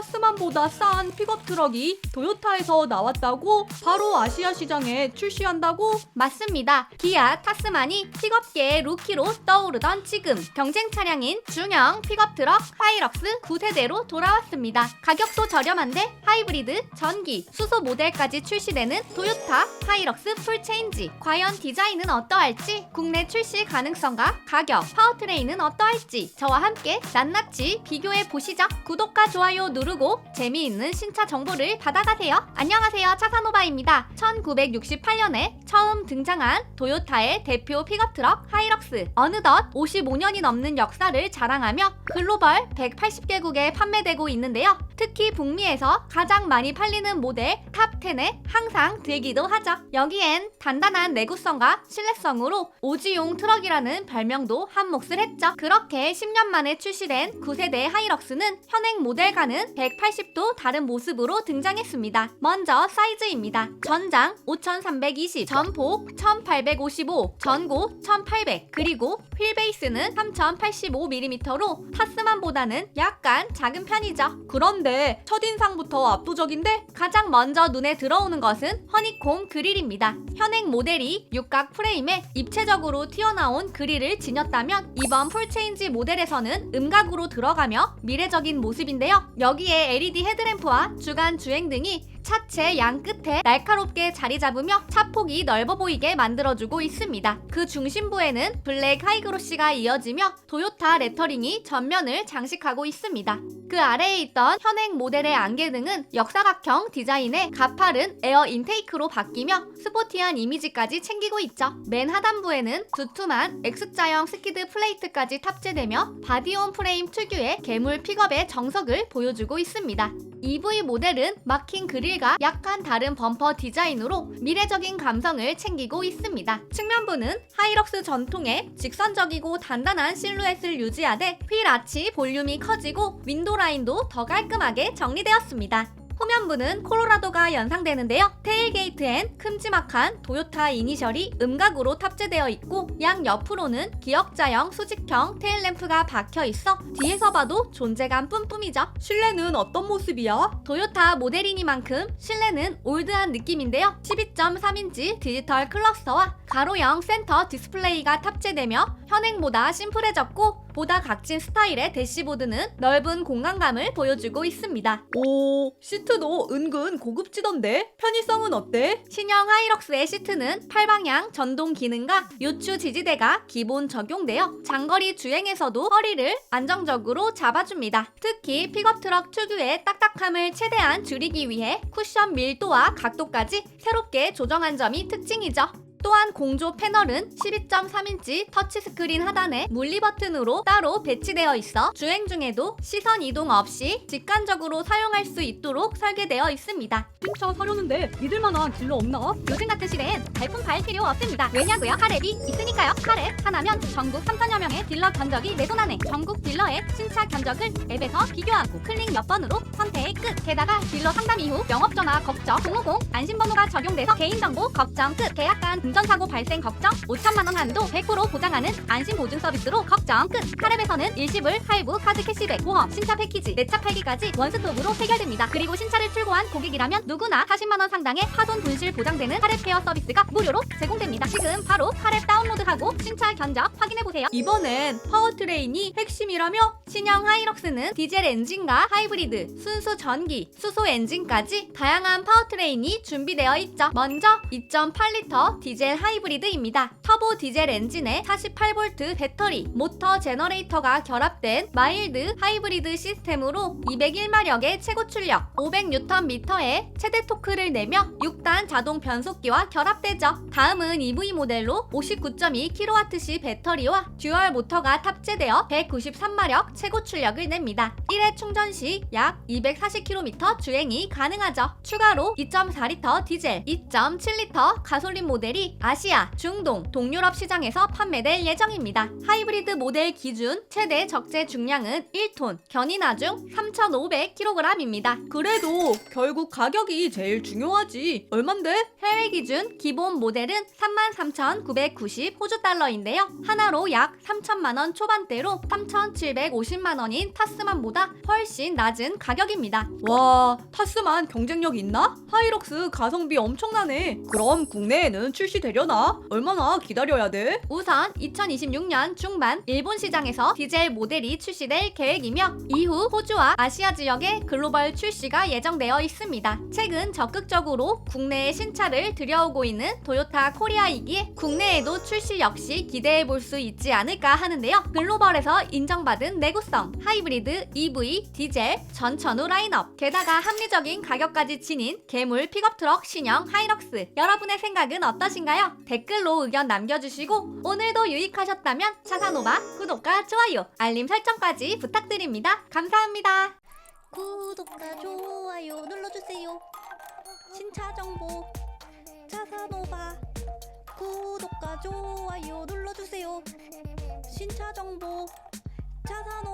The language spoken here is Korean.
타스만보다 싼 픽업 트럭이 도요타에서 나왔다고 바로 아시아 시장에 출시한다고? 맞습니다. 기아 타스만이 픽업계의 루키로 떠오르던 지금 경쟁 차량인 중형 픽업 트럭 하이럭스 9세대로 돌아왔습니다. 가격도 저렴한데 하이브리드, 전기, 수소 모델까지 출시되는 토요타 하이럭스 풀체인지 과연 디자인은 어떠할지 국내 출시 가능성과 가격, 파워트레인은 어떠할지 저와 함께 낱낱이 비교해 보시죠. 구독과 좋아요 누르고 재미있는 신차 정보를 받아가세요. 안녕하세요. 차사노바입니다. 1968년에 처음 등장한 도요타의 대표 픽업 트럭 하이럭스. 어느덧 55년이 넘는 역사를 자랑하며 글로벌 180개국에 판매되고 있는데요. 특히 북미에서 가장 많이 팔리는 모델 탑10에 항상 들기도 하죠. 여기엔 단단한 내구성과 신뢰성으로 오지용 트럭이라는 별명도 한 몫을 했죠. 그렇게 10년 만에 출시된 9세대 하이럭스는 현행 모델과는 180도 다른 모습으로 등장했습니다. 먼저 사이즈입니다. 전장 5320, 전폭 1855, 전고 1800, 그리고 휠베이스는 3085mm로 타스만보다는 약간 작은 편이죠. 그런데 첫인상부터 압도적인데? 가장 먼저 눈에 들어오는 것은 허니콤 그릴입니다. 현행 모델이 육각 프레임에 입체적으로 튀어나온 그릴을 지녔다면 이번 풀체인지 모델에서는 음각으로 들어가며 미래적인 모습인데요. 여기에 LED 헤드램프와 주간 주행 등이 차체 양 끝에 날카롭게 자리 잡으며 차폭이 넓어 보이게 만들어주고 있습니다. 그 중심부에는 블랙 하이그로시가 이어지며 도요타 레터링이 전면을 장식하고 있습니다. 그 아래에 있던 현행 모델의 안개 등은 역사각형 디자인의 가파른 에어 인테이크로 바뀌며 스포티한 이미지까지 챙기고 있죠. 맨 하단부에는 두툼한 X자형 스키드 플레이트까지 탑재되며 바디온 프레임 특유의 개물 픽업의 정석을 보여주고 있습니다. EV 모델은 막힌 그릴과 약간 다른 범퍼 디자인으로 미래적인 감성을 챙기고 있습니다. 측면부는 하이럭스 전통의 직선적이고 단단한 실루엣을 유지하되 휠 아치 볼륨이 커지고 윈도 라인도 더 깔끔하게 정리되었습니다. 후면부는 콜로라도가 연상되는데요. 테일게이트엔 큼지막한 도요타 이니셜이 음각으로 탑재되어 있고 양 옆으로는 기역자형 수직형 테일램프가 박혀 있어 뒤에서 봐도 존재감 뿜뿜이죠. 실내는 어떤 모습이야? 도요타 모델이니만큼 실내는 올드한 느낌인데요. 12.3인치 디지털 클러스터와 가로형 센터 디스플레이가 탑재되며 현행보다 심플해졌고 보다 각진 스타일의 대시보드는 넓은 공간감을 보여주고 있습니다. 오, 시트도 은근 고급지던데? 편의성은 어때? 신형 하이럭스의 시트는 팔방향 전동 기능과 요추 지지대가 기본 적용되어 장거리 주행에서도 허리를 안정적으로 잡아줍니다. 특히 픽업 트럭 특유의 딱딱함을 최대한 줄이기 위해 쿠션 밀도와 각도까지 새롭게 조정한 점이 특징이죠. 또한 공조 패널은 12.3인치 터치스크린 하단에 물리 버튼으로 따로 배치되어 있어 주행 중에도 시선 이동 없이 직관적으로 사용할 수 있도록 설계되어 있습니다. 신차 사려는데 믿을만한 딜러 없나? 요즘 같은 시대엔 발품 발 필요 없습니다. 왜냐고요? 카랩이 있으니까요. 카랩 하나면 전국 3천여 명의 딜러 견적이 내 손 안에 전국 딜러의 신차 견적을 앱에서 비교하고 클릭 몇 번으로 선택 끝. 게다가 딜러 상담 이후 영업 전화 걱정 050 안심번호가 적용돼서 개인정보 걱정 끝. 계약간 운전사고 발생 걱정 5천만 원 한도 100% 보장하는 안심 보증 서비스로 걱정 끝. 카랩에서는 일시불, 할부, 카드 캐시백, 보험, 신차 패키지, 내 차 팔기까지 원스톱으로 해결됩니다. 그리고 신차를 출고한 고객이라면 누구나 40만 원 상당의 파손 분실 보장되는 카랩 케어 서비스가 무료로 제공됩니다. 지금 바로 카랩 다운로드하고 신차 견적 확인해 보세요. 이번엔 파워트레인이 핵심이라며? 신형 하이럭스는 디젤 엔진과 하이브리드, 순수 전기, 수소 엔진까지 다양한 파워트레인이 준비되어 있죠. 먼저 2.8리터 디젤 하이브리드입니다. 터보 디젤 엔진에 48V 배터리, 모터 제너레이터가 결합된 마일드 하이브리드 시스템으로 201마력의 최고 출력, 500Nm의 최대 토크를 내며 6단 자동 변속기와 결합되죠. 다음은 EV 모델로 59.2kWh 배터리와 듀얼 모터가 탑재되어 193마력 최고 출력을 냅니다. 1회 충전 시 약 240km 주행이 가능하죠. 추가로 2.4리터 디젤, 2.7리터 가솔린 모델이 아시아, 중동, 동유럽 시장에서 판매될 예정입니다. 하이브리드 모델 기준 최대 적재 중량은 1톤, 견인하중 3,500kg입니다. 그래도 결국 가격이 제일 중요하지. 얼만데? 해외 기준 기본 모델은 33,990 호주 달러인데요. 하나로 약 3천만 원 초반대로 3,750만 원인 타스만보다 훨씬 낮은 가격입니다. 와, 타스만 경쟁력 있나? 하이럭스 가성비 엄청나네. 그럼 국내에는 출시 되려나? 얼마나 기다려야 돼? 우선 2026년 중반 일본 시장에서 디젤 모델이 출시될 계획이며 이후 호주와 아시아 지역의 글로벌 출시가 예정되어 있습니다. 최근 적극적으로 국내에 신차를 들여오고 있는 토요타 코리아이기에 국내에도 출시 역시 기대해 볼 수 있지 않을까 하는데요. 글로벌에서 인정받은 내구성, 하이브리드, EV, 디젤, 전천후 라인업, 게다가 합리적인 가격까지 지닌 괴물 픽업 트럭 신형 하이럭스. 여러분의 생각은 어떠신가요? 댓글로 의견 남겨주시고 오늘도 유익하셨다면 차사노바 구독과 좋아요, 알림 설정까지 부탁드립니다. 감사합니다. 구독과 좋아요 눌러주세요. 신차 정보 차사노바 구독과 좋아요 눌러주세요. 신차 정보